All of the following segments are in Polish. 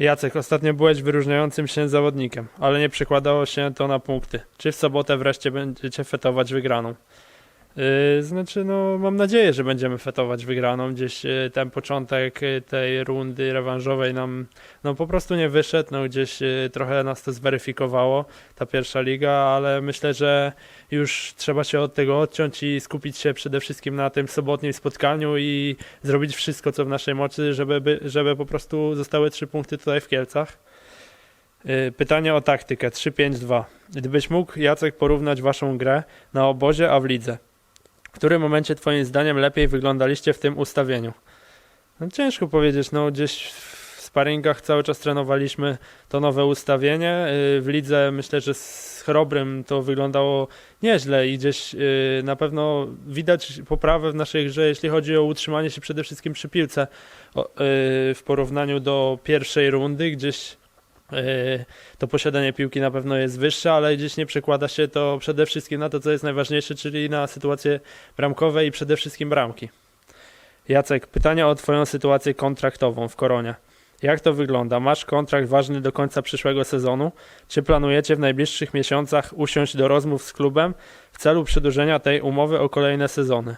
Jacek, ostatnio byłeś wyróżniającym się zawodnikiem, ale nie przekładało się to na punkty. Czy w sobotę wreszcie będziecie fetować wygraną? Yy, znaczy, no, mam nadzieję, że będziemy fetować wygraną. Gdzieś yy, ten początek yy, tej rundy rewanżowej nam no, po prostu nie wyszedł. No, gdzieś trochę nas to zweryfikowało, ta pierwsza liga, ale myślę, że już trzeba się od tego odciąć i skupić się przede wszystkim na tym sobotnim spotkaniu i zrobić wszystko, co w naszej mocy, żeby, by- żeby po prostu zostały trzy punkty tutaj w Kielcach. Pytanie o taktykę 3-5-2. Gdybyś mógł, Jacek, porównać waszą grę na obozie, a w lidze. W którym momencie twoim zdaniem lepiej wyglądaliście w tym ustawieniu? No, ciężko powiedzieć, no gdzieś w sparingach cały czas trenowaliśmy to nowe ustawienie. Yy, W lidze myślę, że z Chrobrym to wyglądało nieźle i gdzieś yy, na pewno widać poprawę w naszej grze, jeśli chodzi o utrzymanie się przede wszystkim przy piłce yy, w porównaniu do pierwszej rundy, gdzieś to posiadanie piłki na pewno jest wyższe, ale gdzieś nie przekłada się to przede wszystkim na to, co jest najważniejsze, czyli na sytuacje bramkowe i przede wszystkim bramki. Jacek, pytanie o Twoją sytuację kontraktową w Koronie. Jak to wygląda? Masz kontrakt ważny do końca przyszłego sezonu? Czy planujecie w najbliższych miesiącach usiąść do rozmów z klubem w celu przedłużenia tej umowy o kolejne sezony?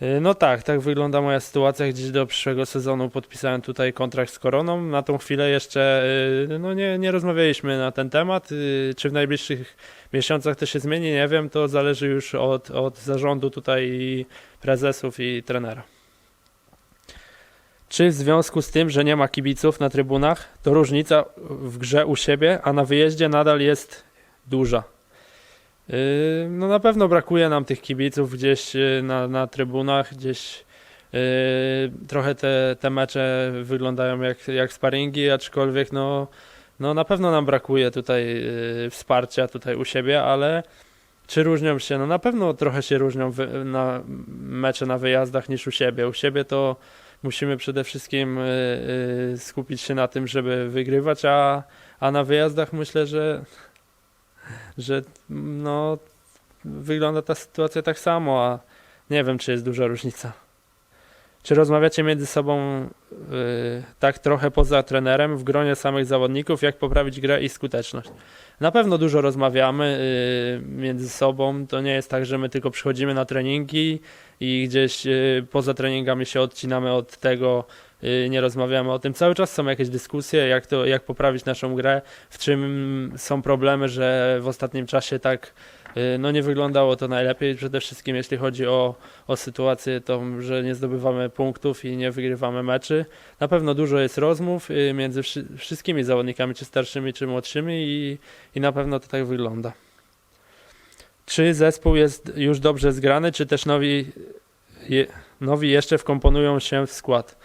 Yy, No tak, tak wygląda moja sytuacja. Gdzieś do przyszłego sezonu podpisałem tutaj kontrakt z Koroną. Na tą chwilę jeszcze yy, no nie, nie rozmawialiśmy na ten temat. Yy, Czy w najbliższych miesiącach to się zmieni, nie wiem. To zależy już od, od zarządu tutaj i prezesów i trenera. Czy w związku z tym, że nie ma kibiców na trybunach, to różnica w grze u siebie, a na wyjeździe nadal jest duża? Yy, No na pewno brakuje nam tych kibiców gdzieś yy, na, na trybunach, gdzieś yy, trochę te, te mecze wyglądają jak, jak sparingi, aczkolwiek no, no na pewno nam brakuje tutaj wsparcia tutaj u siebie, ale czy różnią się? No na pewno trochę się różnią wy, na mecze na wyjazdach niż u siebie. U siebie to musimy przede wszystkim skupić się na tym, żeby wygrywać, a, a na wyjazdach myślę, że że no, wygląda ta sytuacja tak samo, a nie wiem, czy jest duża różnica. Czy rozmawiacie między sobą y, tak trochę poza trenerem, w gronie samych zawodników, jak poprawić grę i skuteczność? Na pewno dużo rozmawiamy y, między sobą. To nie jest tak, że my tylko przychodzimy na treningi i gdzieś y, poza treningami się odcinamy od tego, nie rozmawiamy o tym. Cały czas są jakieś dyskusje, jak, to, jak poprawić naszą grę, w czym są problemy, że w ostatnim czasie tak y, no nie wyglądało to najlepiej. Przede wszystkim jeśli chodzi o, o sytuację tą, że nie zdobywamy punktów i nie wygrywamy meczy. Na pewno dużo jest rozmów y, między wszy- wszystkimi zawodnikami, czy starszymi, czy młodszymi i, i na pewno to tak wygląda. Czy zespół jest już dobrze zgrany, czy też nowi, je, nowi jeszcze wkomponują się w skład?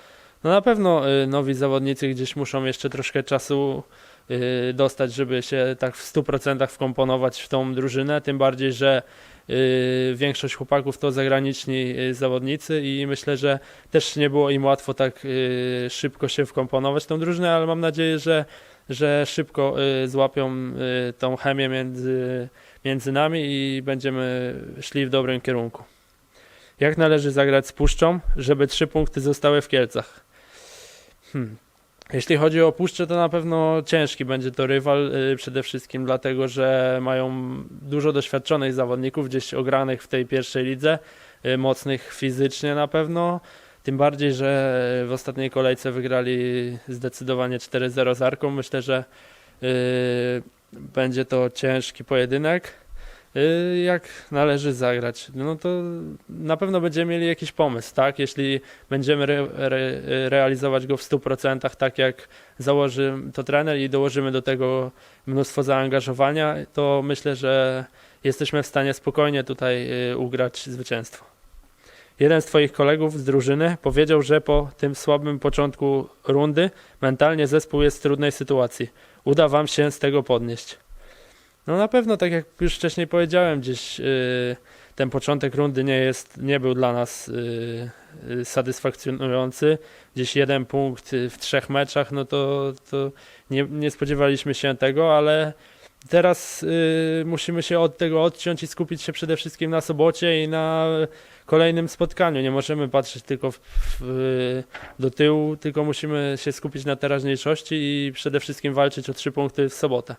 No na pewno y, nowi zawodnicy gdzieś muszą jeszcze troszkę czasu y, dostać, żeby się tak w 100% wkomponować w tą drużynę, tym bardziej, że y, większość chłopaków to zagraniczni zawodnicy i myślę, że też nie było im łatwo tak szybko się wkomponować w tą drużynę, ale mam nadzieję, że, że szybko złapią tą chemię między, między nami i będziemy szli w dobrym kierunku. Jak należy zagrać z Puszczą, żeby trzy punkty zostały w Kielcach? Hmm. Jeśli chodzi o Puszczę, to na pewno ciężki będzie to rywal, y, przede wszystkim dlatego, że mają dużo doświadczonych zawodników, gdzieś ogranych w tej pierwszej lidze, y, mocnych fizycznie na pewno. Tym bardziej, że w ostatniej kolejce wygrali zdecydowanie 4-0 z Arką. Myślę, że y, będzie to ciężki pojedynek. Y, Jak należy zagrać? No to na pewno będziemy mieli jakiś pomysł, tak? Jeśli będziemy re, re, realizować go w 100%, tak jak założy to trener i dołożymy do tego mnóstwo zaangażowania, to myślę, że jesteśmy w stanie spokojnie tutaj y, ugrać zwycięstwo. Jeden z Twoich kolegów z drużyny powiedział, że po tym słabym początku rundy mentalnie zespół jest w trudnej sytuacji. Uda Wam się z tego podnieść. No na pewno, tak jak już wcześniej powiedziałem, gdzieś y, ten początek rundy nie jest, nie był dla nas y, y, satysfakcjonujący. Gdzieś jeden punkt y, w trzech meczach, no to, to nie, nie spodziewaliśmy się tego, ale teraz y, musimy się od tego odciąć i skupić się przede wszystkim na sobocie i na kolejnym spotkaniu. Nie możemy patrzeć tylko w, w, do tyłu, tylko musimy się skupić na teraźniejszości i przede wszystkim walczyć o trzy punkty w sobotę.